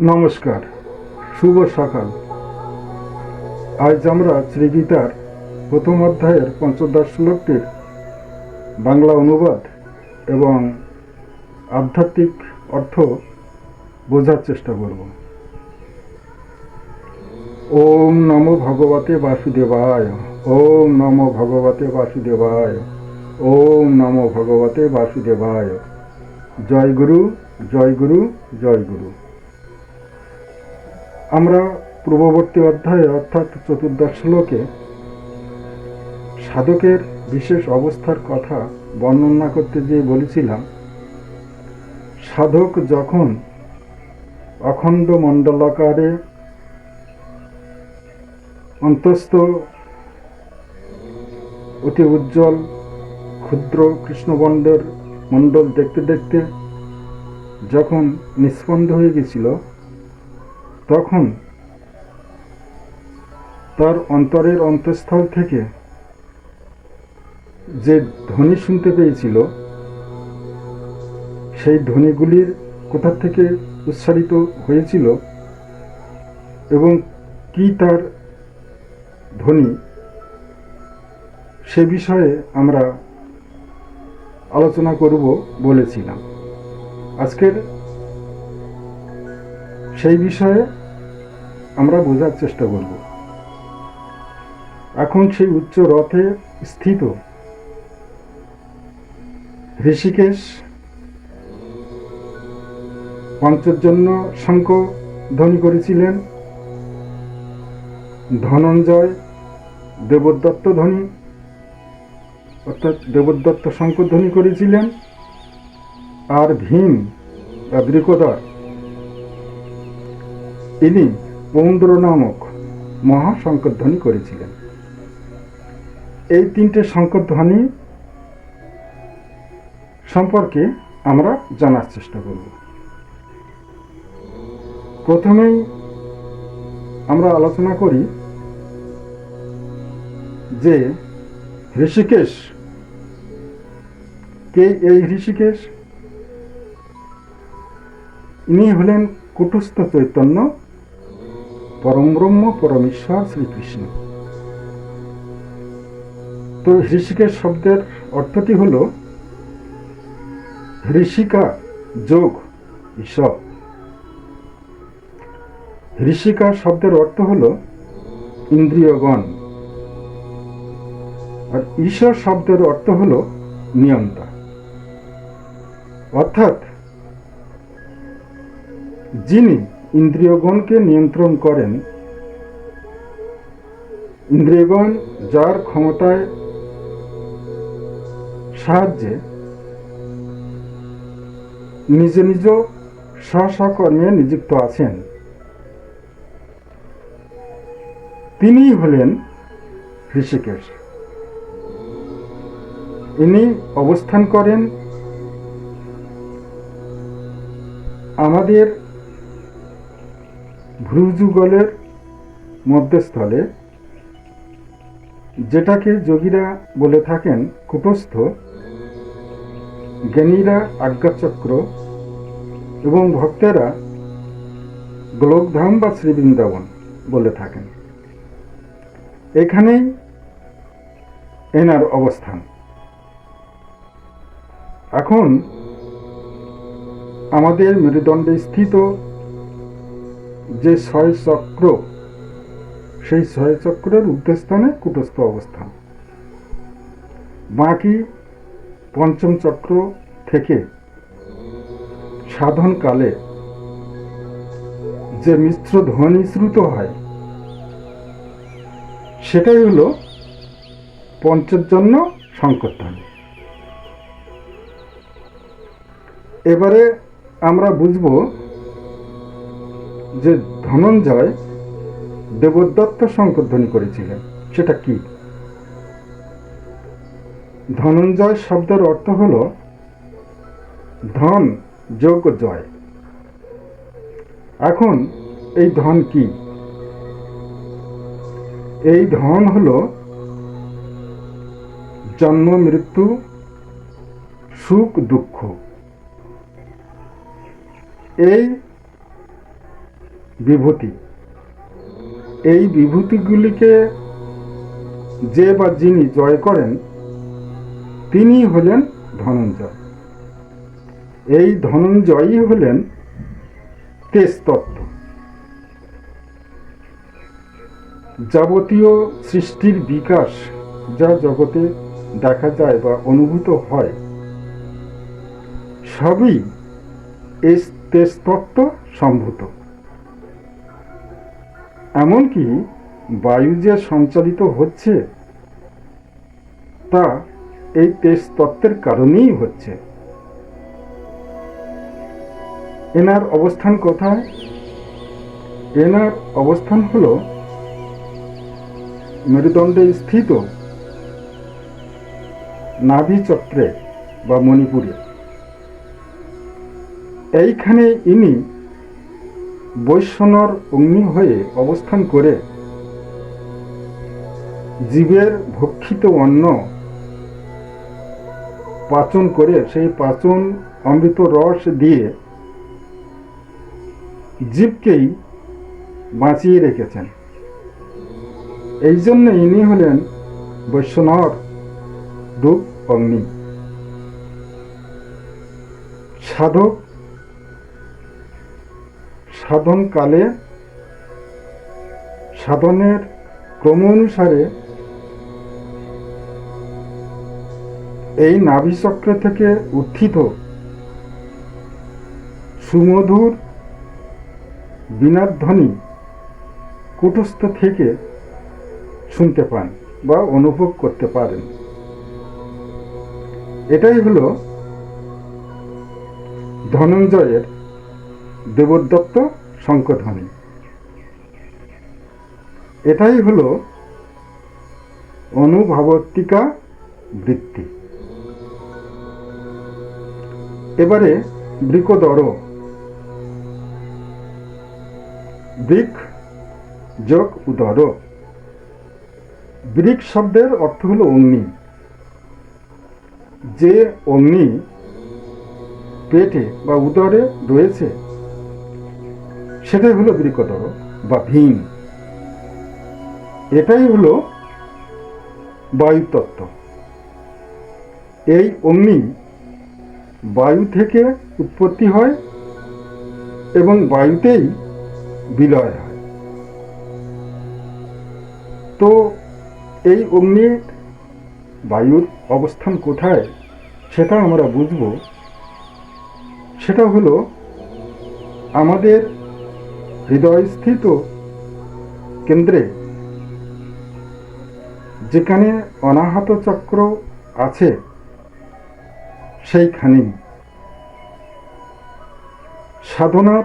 নমস্কার, শুভ সকাল। আজ আমরা শ্রীগীতার প্রথম অধ্যায়ের পঞ্চদশ শ্লোকটির বাংলা অনুবাদ এবং আধ্যাত্মিক অর্থ বোঝার চেষ্টা করব। ওম নমো ভগবতে বাসুদেবায়, ওম নমো ভগবতে বাসুদেবায়, ওম নমো ভগবতে বাসুদেবায়। জয় গুরু জয় গুরু জয় গুরু। আমরা পূর্ববর্তী অধ্যায়ে, অর্থাৎ চতুর্দশ শ্লোকে, সাধকের বিশেষ অবস্থার কথা বর্ণনা করতে গিয়ে বলেছিলাম, সাধক যখন অখণ্ড মণ্ডলাকারে অন্তস্থ অতি উজ্জ্বল ক্ষুদ্র কৃষ্ণবণ্ডের মণ্ডল দেখতে দেখতে যখন নিস্পন্দ হয়ে গেছিল তখন তার অন্তরের অন্তঃস্থল থেকে যে ধ্বনি শুনতে পেয়েছিল, সেই ধ্বনিগুলির কোথা থেকে উচ্চারিত হয়েছিল এবং কি তার ধ্বনি, সে বিষয়ে আমরা আলোচনা করব বলেছিলাম। আজকের সেই বিষয়ে আমরা বোঝার চেষ্টা করব। এখন সেই উচ্চ রথে স্থিত ঋষিকেশ পঞ্চজন্য শঙ্খ ধ্বনি করেছিলেন। ধনঞ্জয় দেবদত্ত ধ্বনি, অর্থাৎ দেবদত্ত শঙ্খ ধ্বনি করেছিলেন। আর ভীম বা বৃকদর ইনি পৌন্দ্র নামক মহা শঙ্করধ্বনি করেছিলেন। এই তিনটে শঙ্করধ্বনি সম্পর্কে আমরা জানার চেষ্টা করব। প্রথমেই আমরা আলোচনা করি যে ঋষিকেশ, কে এই ঋষিকেশ? ইনি হলেন কুটস্থ চৈতন্য পরমব্রহ্ম পরমেশ্বর শ্রীকৃষ্ণ। তো ঋষিকেশ শব্দের অর্থটি হল, ঋষিকা যোগ ঈশ্বর। ঋষিকা শব্দের অর্থ হল, ইন্দ্রিয়গণ। আর ঈশ্বর শব্দের অর্থ হল, নিয়ন্তা। অর্থাৎ, যিনি ইন্দ্রিয়গণকে নিয়ন্ত্রণ করেন। ইন্দ্রিয়গণ যার ক্ষমতায় সাহায্যে নিজ নিজ স্ব কর্মে নিযুক্ত আছেন। তিনিই হলেন ঋষিকেশ ইনি অবস্থান করেন আমাদের ভ্রুযুগলের মধ্যস্থলে, যেটাকে যোগীরা বলে থাকেন কুটস্থ, জ্ঞানীরা আজ্ঞাচক্র এবং ভক্তেরা গোলকধাম বা শ্রীবৃন্দাবন বলে থাকেন। এখানেই এনার অবস্থান। এখন আমাদের মেরুদণ্ডে স্থিত যে ছয় চক্র, সেই ছয় চক্রের উদ্দেস্থানে কুটস্থ অবস্থান। বাকি পঞ্চম চক্র থেকে সাধনকালে যে মিশ্র ধ্বনি শ্রুত হয়, সেটাই হলো পঞ্চজন্য সংকটধ্বনি এবারে আমরা বুঝব যে ধনঞ্জয় দেবদত্ত সংকটধ্বনি করেছিলেন, সেটা কি? ধনঞ্জয় শব্দের অর্থ হল ধন, যোগ, জয়। এখন এই ধন কি? এই ধন হল জন্ম, মৃত্যু, সুখ, দুঃখ। এই বিভূতি। এই বিভূতিগুলিকে যে বা যিনি জয় করেন তিনি হলেন ধনঞ্জয়। এই ধনঞ্জয়ই হলেন তেজতত্ত্ব। যাবতীয় সৃষ্টির বিকাশ যা জগতে দেখা যায় বা অনুভূত হয়, সবই এই তেজতত্ত্ব সম্ভূত। এমনকি বায়ু যে সঞ্চালিত হচ্ছে, তা এই তেজতত্ত্বের কারণেই হচ্ছে। এনার অবস্থান কোথায়? এনার অবস্থান হলো মেরুদণ্ডে স্থিত নাভি চক্রে বা মণিপুরে। এইখানে ইনি বৈশ্বনর অগ্নি হয়ে অবস্থান করে জীবের ভক্ষিত অন্ন পাচন করে, সেই পাচন অমৃত রস দিয়ে জীবকেই বাঁচিয়ে রেখেছেন। এই জন্য ইনি হলেন বৈষ্ণর রূপ অগ্নি। সাধক সাধনকালে সাধনের ক্রম অনুসারে এই নাভিচক্র থেকে উত্থিত সুমধুর বিনাধ্বনি কুটস্থ থেকে শুনতে পান বা অনুভব করতে পারেন। এটাই হলো ধনঞ্জয়ের দেবদত্ত শঙ্কধ্বনি এটাই হলো অনুভাবত্তিকা বৃত্তি। এবারে বৃকদর। বৃক যোগ উদর। বৃক শব্দের অর্থ হলো অগ্নি। যে অগ্নি পেটে বা উদরে রয়েছে সেটাই হলো বৃকদর বা ভীম। এটাই হলো বায়ুতত্ত্ব। এই অগ্নি বায়ু থেকে উৎপত্তি হয় এবং বায়ুতেই বিলয় হয়। তো এই অগ্নির বায়ুর অবস্থান কোথায় সেটা আমরা বুঝব। সেটা হলো আমাদের হৃদয়স্থিত কেন্দ্রে, যেখানে অনাহত চক্র আছে সেইখানেই সাধনার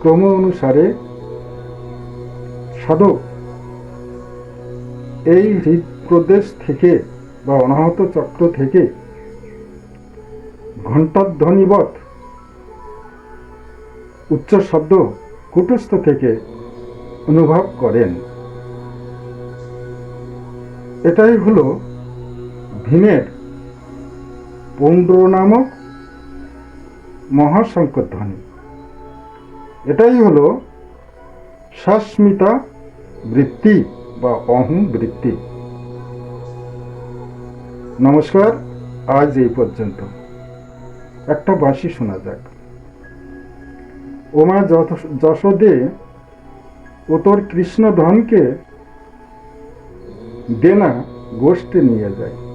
ক্রম অনুসারে সাধক এই হৃদপ্রদেশ থেকে বা অনাহত চক্র থেকে ঘণ্টাধ্বনিবৎ উচ্চ শব্দ কুটস্থ থেকে অনুভব করেন। এটাই হলো ভীমের পৌণ্ড্র নামক মহাশঙ্কর ধ্বনি এটাই হলো সস্মিতা বৃত্তি বা অহং বৃত্তি। নমস্কার, আজ এই পর্যন্ত। একটা বাঁশি শোনা যাক। ওমা যশ- যশোদে ও তোর কৃষ্ণ ধনকে দেনা গোষ্ঠে নিয়ে যায়।